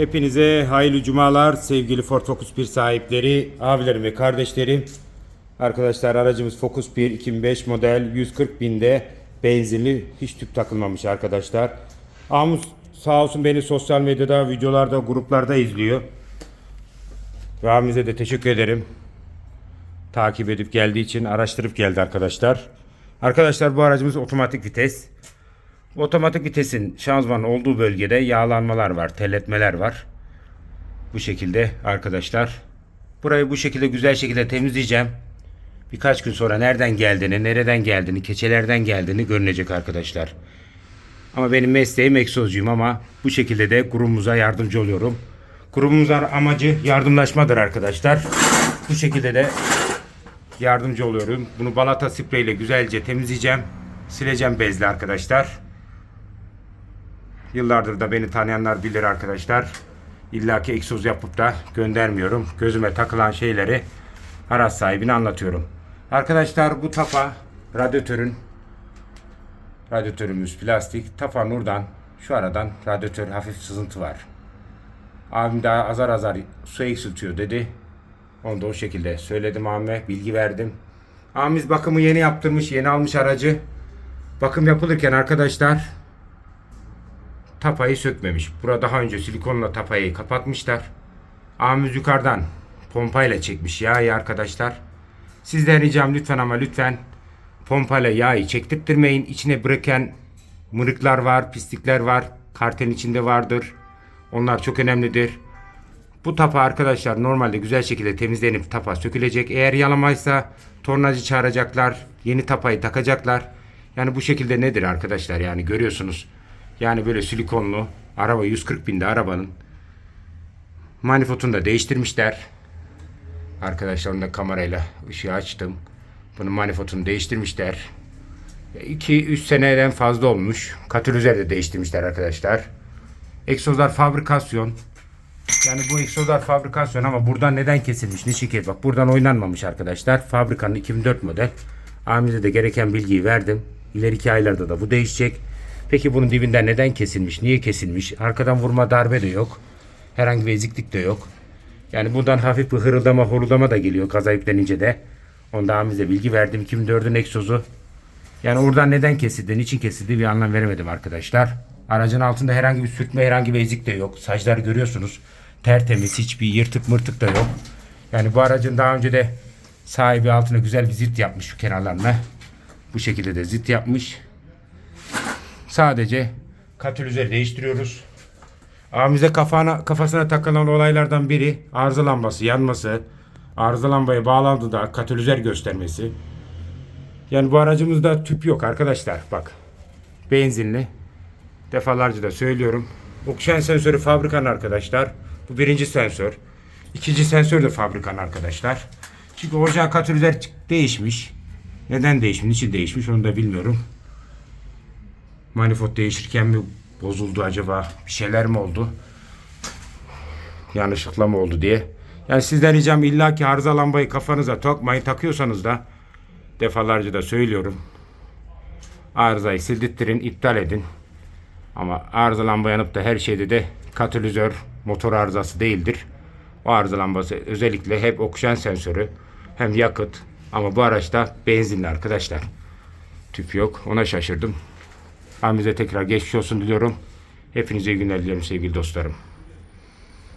Hepinize hayırlı cumalar sevgili Ford Focus 1 sahipleri, abilerim ve kardeşlerim. Arkadaşlar aracımız Focus 1 2005 model 140 binde benzinli hiç tüp takılmamış arkadaşlar. Amus sağ olsun beni sosyal medyada, videolarda, gruplarda izliyor. Ve abimize de teşekkür ederim. Takip edip geldiği için araştırıp geldi arkadaşlar. Arkadaşlar bu aracımız otomatik vites. Otomatik vitesin şanzıman olduğu bölgede yağlanmalar var, terletmeler var. Bu şekilde arkadaşlar. Burayı bu şekilde güzel şekilde temizleyeceğim. Birkaç gün sonra nereden geldiğini, nereden geldiğini, keçelerden geldiğini görünecek arkadaşlar. Ama benim mesleğim egzozcuyum ama bu şekilde de grubumuza yardımcı oluyorum. Grubumuzun amacı yardımlaşmadır arkadaşlar. Bu şekilde de yardımcı oluyorum. Bunu balata spreyle güzelce temizleyeceğim. Sileceğim bezle arkadaşlar. Yıllardır da beni tanıyanlar bilir arkadaşlar. İlla ki egzoz yapıp da göndermiyorum. Gözüme takılan şeyleri araç sahibine anlatıyorum. Arkadaşlar bu tapa radyatörün radyatörümüz plastik. Tapa nurdan şu aradan radyatör hafif sızıntı var. Abim daha azar azar su eksiltiyor dedi. Onu da o şekilde söyledim abime. Bilgi verdim. Abimiz bakımı yeni yaptırmış. Yeni almış aracı. Bakım yapılırken arkadaşlar tapayı sökmemiş. Burada daha önce silikonla tapayı kapatmışlar. Abimiz yukarıdan pompayla çekmiş yağı arkadaşlar. Sizden ricam lütfen ama lütfen pompayla yağı çektirtmeyin. İçine bırakan mırıklar var, pislikler var. Kartelin içinde vardır. Onlar çok önemlidir. Bu tapa arkadaşlar normalde güzel şekilde temizlenip tapa sökülecek. Eğer yalamaysa tornacı çağıracaklar. Yeni tapayı takacaklar. Yani bu şekilde nedir arkadaşlar yani görüyorsunuz. Yani böyle silikonlu araba 140 binde arabanın manifotunu da değiştirmişler. Arkadaşlar onu da kamerayla ışığı açtım. Bunun manifotunu değiştirmişler. 2-3 seneden fazla olmuş. Katalizör de değiştirmişler arkadaşlar. Egzozlar fabrikasyon. Yani bu egzozlar fabrikasyon ama buradan neden kesilmiş? Niçin kesilmiş? Bak buradan oynanmamış arkadaşlar. Fabrikanın 2004 model. Amirize de gereken bilgiyi verdim. İleriki aylarda da bu değişecek. Peki bunun dibinden neden kesilmiş? Niye kesilmiş? Arkadan vurma darbe de yok. Herhangi bir eziklik de yok. Yani buradan hafif bir hırıldama horulama da geliyor gaza yüklenince de. Onda amirize bilgi verdim. 2004'ün egzozu. Yani oradan neden kesildi, niçin kesildi bir anlam veremedim arkadaşlar. Aracın altında herhangi bir sürtme, herhangi bir ezik de yok. Saçlar görüyorsunuz. Tertemiz, hiçbir yırtık mırtık da yok. Yani bu aracın daha önce de sahibi altına güzel bir zift yapmış şu kenarlarına. Bu şekilde de zift yapmış. Sadece katalizörü değiştiriyoruz. Abimize kafana, kafasına takılan olaylardan biri arıza lambası yanması, arıza lambaya bağlantıda katalizör göstermesi. Yani bu aracımızda tüp yok arkadaşlar bak. Benzinli. Defalarca da söylüyorum. Oksijen sensörü fabrikanın arkadaşlar. Bu birinci sensör. İkinci sensör de fabrikanın arkadaşlar. Çünkü orijinal katalizör değişmiş. Neden değişmiş, niçin değişmiş onu da bilmiyorum. Manifold değişirken mi bozuldu acaba? Bir şeyler mi oldu? Yanlışlıkla mı oldu diye. Yani sizden ricam illa ki arıza lambayı kafanıza takmayın. Takıyorsanız da defalarca da söylüyorum. Arızayı sildirttirin, iptal edin. Ama arıza lamba yanıp da her şeyde de katalizör motor arızası değildir. O arıza lambası özellikle hep oksijen sensörü hem yakıt ama bu araçta benzinli arkadaşlar. Tüp yok. Ona şaşırdım. Hamimize tekrar geçmiş olsun diliyorum. Hepinize iyi günler dilerim sevgili dostlarım.